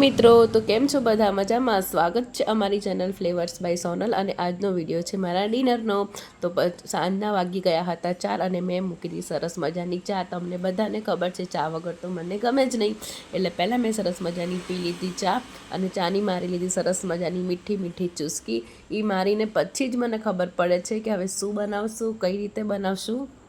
મિત્રો, તો કેમ છો બધા? મજામાં? સ્વાગત છે અમારી ચેનલ ફ્લેવર્સ બાય સોનલ અને આજનો વીડિયો છે મારા ડિનરનો. તો સાંજના વાગી ગયા હતા ચાર અને મેં મૂકી હતી સરસ મજાની ચા. તમને બધાને ખબર છે, ચા વગર તો મને ગમે જ નહીં. એટલે પહેલાં મેં સરસ મજાની પી લીધી ચા અને ચાની મારી લીધી સરસ મજાની મીઠી મીઠી ચુસ્કી. એ મારીને પછી જ મને ખબર પડે છે કે હવે શું બનાવશું, કઈ રીતે બનાવશું.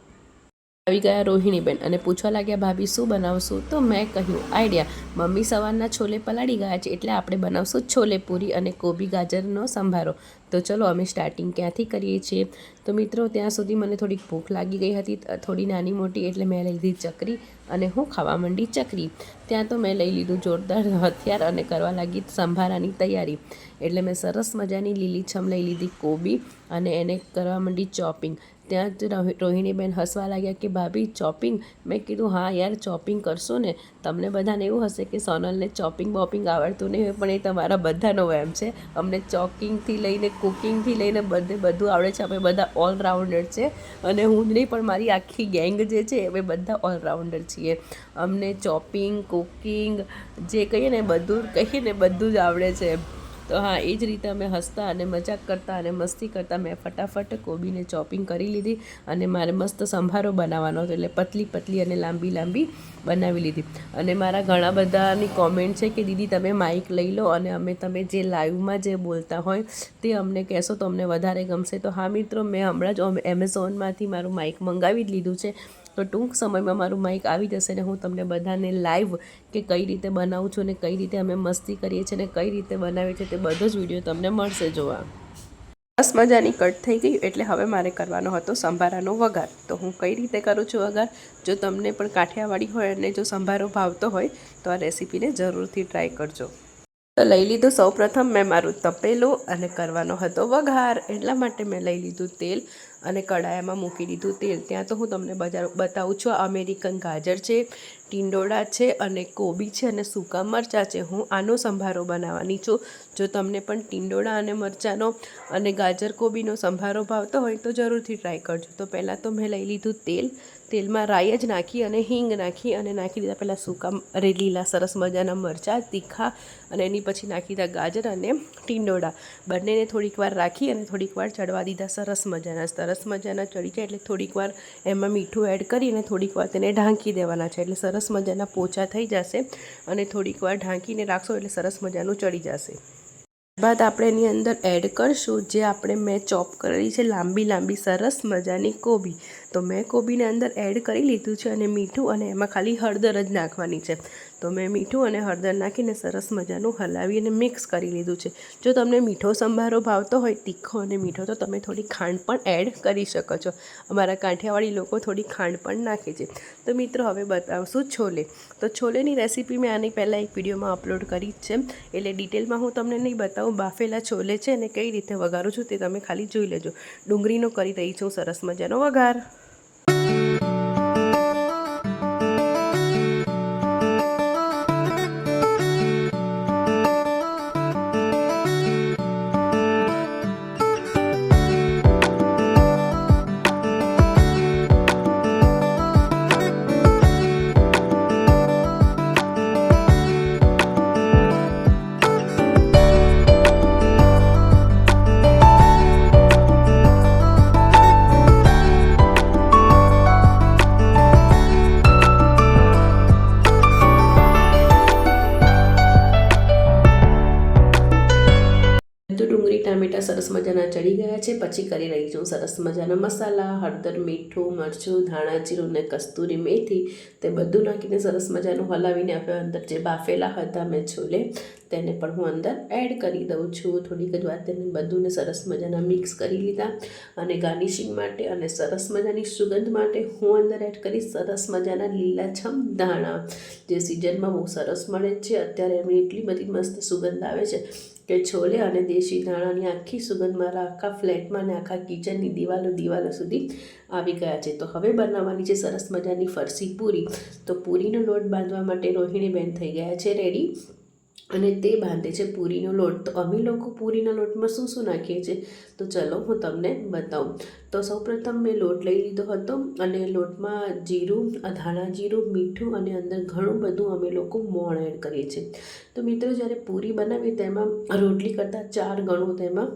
આવી ગયા રોહિણીબેન અને પૂછવા લાગ્યા, ભાભી, શું બનાવશું? તો મેં કહ્યું, આઈડિયા, મમ્મી સવારના છોલે પલાળી ગયા છે, એટલે આપણે બનાવશું છોલે પૂરી અને કોબી ગાજરનો સંભારો. તો ચલો અમે સ્ટાર્ટિંગ ક્યાંથી કરીએ છીએ? તો મિત્રો, ત્યાં સુધી મને થોડીક ભૂખ લાગી ગઈ હતી થોડી નાની મોટી, એટલે મેં લઈ લીધી ચકરી અને હું ખાવા માંડી ચકરી. ત્યાં તો મેં લઈ લીધું જોરદાર હથિયાર અને કરવા લાગી સંભારાની તૈયારી. એટલે મેં સરસ મજાની લીલીછમ લઈ લીધી કોબી અને એને કરવા માંડી ચોપિંગ. ત્યાં જ રોહિ- રોહિણીબેન હસવા લાગ્યા કે, ભાભી, ચોપિંગ? મેં કીધું, હા યાર, ચોપિંગ કરશો ને, તમને બધાને એવું હશે કે સોનલને ચોપિંગ બોપિંગ આવડતું નહીં હોય, પણ એ તમારા બધાનો એમ છે. અમને ચોકિંગથી લઈને કુકિંગથી લઈને બધે, બધું આવડે છે. અમે બધા ઓલરાઉન્ડર છે અને હું નહીં, પણ મારી આખી ગેંગ જે છે, અમે બધા ઓલરાઉન્ડર છીએ. અમને ચોપિંગ, કુકિંગ, જે કહીએ ને, બધું કહીએ ને, બધું જ આવડે છે. તો હા, એ જ રીતે અમે હસતા અને મજાક કરતા અને મસ્તી કરતા મેં ફટાફટ કોબીને ચોપિંગ કરી લીધી અને મારે મસ્ત સંભારો બનાવવાનો હતો એટલે પતલી પતલી અને લાંબી લાંબી બનાવી લીધી. અને મારા ઘણા બધાની કોમેન્ટ છે કે દીદી તમે માઇક લઈ લો અને અમે તમે જે લાઈવમાં જે બોલતા હોય તે અમને કહેશો તો અમને વધારે ગમશે. તો હા મિત્રો, મેં હમણાં જ એમેઝોનમાંથી મારું માઇક મંગાવી જ લીધું છે. તો ટૂંક સમયમાં મારું માઇક આવી જશે ને હું તમને બધાને લાઈવ કે કઈ રીતે બનાવું છું અને કઈ રીતે અમે મસ્તી કરીએ છીએ અને કઈ રીતે બનાવીએ છીએ તે બધો જ વીડિયો તમને મળશે જોવા. બસ મજાની કટ થઈ ગઈ એટલે હવે મારે કરવાનો હતો સંભારાનો વઘાર. તો હું કઈ રીતે કરું છું વઘાર? જો તમને પણ કાઠિયાવાડી હોય અને જો સંભારો ભાવતો હોય તો આ રેસીપીને જરૂરથી ટ્રાય કરજો. તો લઈ લીધું સૌપ્રથમ મેં મારું તપેલું અને કરવાનો હતો વઘાર. એટલા માટે મેં લઈ લીધું તેલ. અને કડાયામાં મૂકી દીધું તેલ. ત્યાં તો હું તમને બજાર બતાવું છું અમેરિકન ગાજર છે, ટીંડોળા છે અને કોબી છે અને સૂકા મરચાં છે. હું આનો સંભારો બનાવવાની છું. જો તમને પણ ટીંડોળા અને મરચાંનો અને ગાજર કોબીનો સંભારો ભાવતો હોય તો જરૂરથી ટ્રાય કરજો. તો પહેલાં તો મેં લઈ લીધું તેલ. તેલમાં રાઈ જ નાખી અને હિંગ નાખી અને નાખી દીધા પહેલાં સૂકા અરે લીલા સરસ મજાના મરચાં, તીખા અને એની પછી નાખી દીધા ગાજર અને ટીંડોળા. બંનેને થોડીક વાર રાખી અને થોડીક વાર ચડવા દીધા સરસ મજાના, સરસ મજાના ચડી જાય એટલે થોડીક વાર એમાં મીઠું એડ કરીને થોડીક વાર તેને ઢાંકી દેવાના છે એટલે સરસ મજાના પોચા થઈ જશે અને થોડીક વાર ઢાંકીને રાખશો એટલે સરસ મજાનું ચડી જશે. બાદ આપણે એની અંદર એડ કરશું જે આપણે મેં ચોપ કરેલી છે લાંબી લાંબી સરસ મજાની કોબી. તો મેં કોબીને અંદર એડ કરી લીધું છે અને મીઠું અને એમાં ખાલી હળદર જ નાખવાની છે. તો મેં મીઠું અને હળદર નાખીને સરસ મજાનું હલાવી અને મિક્સ કરી લીધું છે. જો તમને મીઠો સંભારો ભાવતો હોય, તીખો અને મીઠો, તો તમે થોડી ખાંડ પણ એડ કરી શકો છો. અમારા કાંઠિયાવાડી લોકો થોડી ખાંડ પણ નાખે છે. તો મિત્રો, હવે બતાવશું છોલે. તો છોલેની રેસીપી મેં આની પહેલાં એક વિડીયોમાં અપલોડ કરી જ છે. એટલે ડિટેલમાં હું તમને નહીં બતાવું બાફેલા છોલે છે અને કઈ રીતે વઘારું છું તે તમે ખાલી જોઈ લેજો. ડુંગળીનો કરી રહી છું, સરસ મજાનો વઘાર. ડુંગળી સરસ મજાના ચડી ગયા છે. પછી કરી રહી છું સરસ મજાના મસાલા, હળદર, મીઠું, મરચું, ધાણા, જીરું ને કસ્તુરી મેથી. તે બધું નાખીને સરસ મજાનું હલાવીને હવે અંદર જે બાફેલા હતા મેં છોલે, તેને પણ હું અંદર એડ કરી દઉં છું. થોડીક જ વાર તેને બધુંને સરસ મજાના મિક્સ કરી લીધા અને ગાર્નિશિંગ માટે અને સરસ મજાની સુગંધ માટે હું અંદર એડ કરીશ સરસ મજાના લીલાછમ ધાણા. જે સિઝનમાં બહુ સરસ મળે છે. અત્યારે એમની એટલી બધી મસ્ત સુગંધ આવે છે કે છોલે અને દેશી ધાણાની આખી સુગંધ મારા આખા ફ્લેટમાં અને આખા કિચનની દિવાલો દિવાલો સુધી આવી ગયા છે. તો હવે બનાવવાની છે સરસ મજાની ફરસી પૂરી. તો પૂરીનો લોટ બાંધવા માટે રોહિણીબેન થઈ ગયા છે. રેડી અને તે બાંધે છે પૂરીનો લોટ. તો અમે લોકો પૂરીના લોટમાં શું શું નાખીએ છીએ? તો ચલો હું તમને બતાવું. તો સૌપ્રથમ મેં લોટ લઈ લીધો હતો અને લોટમાં જીરું ધાણા જીરું, મીઠું અને અંદર ઘણું બધું અમે લોકો મોણ એડ કરીએ છીએ. તો મિત્રો, જ્યારે પૂરી બનાવીએ તેમાં રોટલી કરતાં ચાર ગણું તેમાં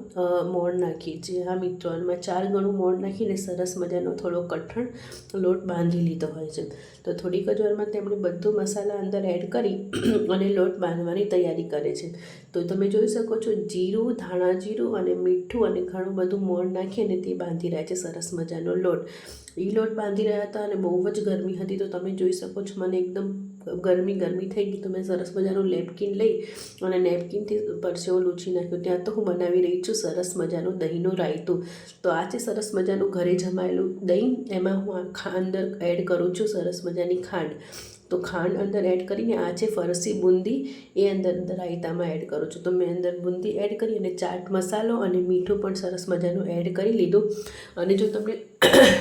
મોણ નાખીએ છીએ. હા મિત્રો એમાં ચાર ગણું મોણ નાખીને સરસ મજાનો થોડો કઠણ લોટ બાંધી લીધો હોય છે. તો થોડીક જ વારમાં તેમણે બધો મસાલા અંદર એડ કરી અને લોટ બાંધવાની તૈયારી કરે છે. તો તમે જોઈ શકો છો, જીરું, ધાણા જીરું અને મીઠું અને ઘણું બધું મોણ નાખીને તે બાંધી રહ્યા છે, સરસ મજાનો લોટ. એ લોટ બાંધી રહ્યા હતા અને બહુ જ ગરમી હતી, તો તમે જોઈ શકો છો, મને એકદમ ગરમી ગરમી થઈ ગઈ. તો મેં સરસ મજાનું નેપકિન લઈ અને નેપકિનથી પરસેવો લૂછી નાખ્યો. ત્યાં તો હું બનાવી રહી છું સરસ મજાનું દહીંનું રાયતું. તો આ છે સરસ મજાનું ઘરે જમાયેલું દહીં. એમાં હું અંદર એડ કરું છું સરસ મજાની ખાંડ. તો ખાંડ અંદર એડ કરીને આ છે ફરસી બુંદી એ અંદર રાયતામાં એડ કરું છું. તો મેં અંદર બુંદી એડ કરી અને ચાટ મસાલો અને મીઠું પણ સરસ મજાનું એડ કરી લીધું. અને જો તમને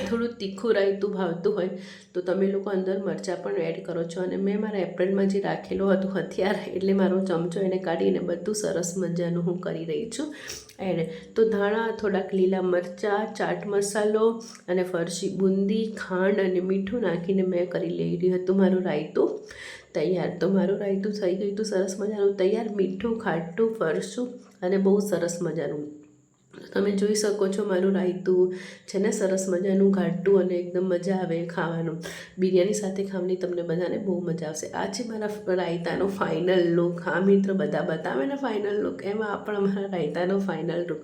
થોડું તીખું રાયતું ભાવતું હોય, તો તમે લોકો અંદર મરચાં પણ એડ કરો છો. અને મેં મારા એપ્રિલમાં જે રાખેલું હતું હથિયાર, એટલે મારો ચમચો એને કાઢીને બધું સરસ મજાનું હું કરી રહી છું. એડ, તો ધાણા, થોડાક લીલા મરચાં, ચાટ મસાલો અને ફરસી બુંદી, ખાંડ અને મીઠું નાખીને મેં કરી લઈ હતું મારું રાયતું. તૈયાર, તો મારું રાયતું થઈ ગયું હતું સરસ મજાનું. તૈયાર મીઠું, ખાટું, ફરસું અને બહુ સરસ મજાનું. તમે જોઈ શકો છો મારું રાયતું છે ને સરસ મજાનું ઘાટું અને એકદમ મજા આવે ખાવાનું. બિરયાની સાથે ખાવાની તમને બધાને બહુ મજા આવશે. આ છે મારા રાયતાનો ફાઇનલ લુક હા, મિત્ર, બધા બતાવે ને ફાઇનલ લુક એમાં પણ અમારા રાયતાનો ફાઇનલ લુક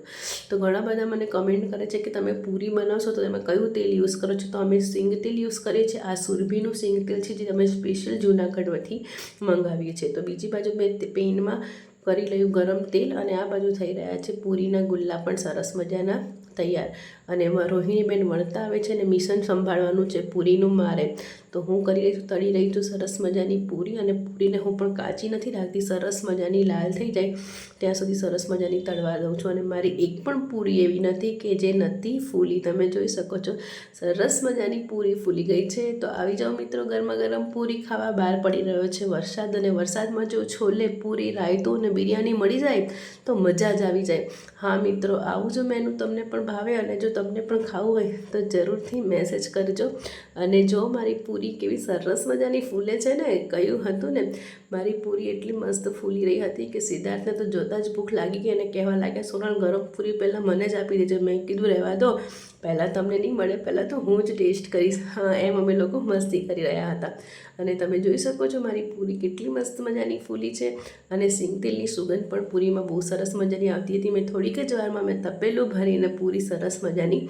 તો ઘણા બધા મને કમેન્ટ કરે છે કે તમે પૂરી બનાવશો તો તમે કયું તેલ યુઝ કરો છો? તો અમે સિંગ તેલ યુઝ કરીએ છીએ. આ સુરભીનું સિંગ તેલ છે જે અમે સ્પેશિયલ જૂનાગઢમાંથી મંગાવીએ છીએ. તો બીજી બાજુ મેં પેનમાં કરી લયું ગરમ તેલ અને આ બાજુ થઈ રહ્યા છે પૂરીના ગુલ્લા પણ સરસ મજાના. તૈયાર. અને એમાં રોહિણીબેન વણતા આવે છે અને મિશન સંભાળવાનું છે પૂરીનું મારે. તો હું કરી રહી છું, તળી રહી છું સરસ મજાની પૂરી અને પૂરીને હું પણ કાચી નથી રાખતી, સરસ મજાની લાલ થઈ જાય ત્યાં સુધી સરસ મજાની તળવા દઉં છું. અને મારી એક પણ પૂરી એવી નથી કે જે નથી ફૂલી. તમે જોઈ શકો છો, સરસ મજાની પૂરી ફૂલી ગઈ છે. તો આવી જાઓ મિત્રો, ગરમા ગરમ પૂરી ખાવા. બહાર પડી રહ્યો છે વરસાદ અને વરસાદમાં જો છોલે, પૂરી, રાયતું અને બિરયાની મળી જાય, તો મજા જ આવી જાય. હા મિત્રો, આવું જો મેનુ તમને પણ ભાવે અને જો તમને પણ ખાવું હોય તો જરૂરથી મેસેજ કરજો. અને જો મારી પૂરી કેવી સરસ મજાની ફૂલે છે ને કહ્યું હતું ને, મારી પૂરી એટલી મસ્ત ફૂલી રહી હતી કે સિદ્ધાર્થને તો જોતાં જ ભૂખ લાગી ગઈ અને કહેવા લાગ્યા, સોનલ, ગરમ પૂરી પહેલાં મને જ આપી દેજો, મેં કીધું રહેવા દો. પહેલાં તમને નહીં મળે, પહેલાં તો હું જ ટેસ્ટ કરીશ. હા, એમ અમે લોકો મસ્તી કરી રહ્યા હતા. અને તમે જોઈ શકો છો મારી પૂરી કેટલી મસ્ત મજાની ફૂલી છે. અને સિંગતેલની સુગંધ પણ પૂરીમાં બહુ સરસ મજાની આવતી હતી. મેં થોડીક જ વારમાં મેં તપેલું ભરીને પૂરી સરસ મજાની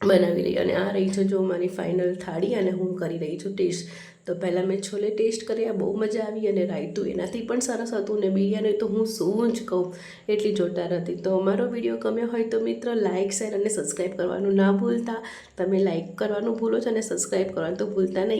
બનાવી રહી અને આ રહી છે જો મારી ફાઇનલ થાળી અને હું કરી રહી છું ટેસ્ટ તો પહેલાં મેં છોલે ટેસ્ટ કર્યા, બહુ મજા આવી અને રાયતું એનાથી પણ સરસ હતું ને બિરયાની તો હું શું જ કહું, એટલી જોરદાર હતી. તો અમારો વીડિયો ગમ્યો હોય તો મિત્ર લાઇક શેર અને સબસ્ક્રાઈબ કરવાનું ના ભૂલતા. તમે લાઇક કરવાનું ભૂલો છો અને સબસ્ક્રાઈબ કરવાનું તો ભૂલતા નહીં.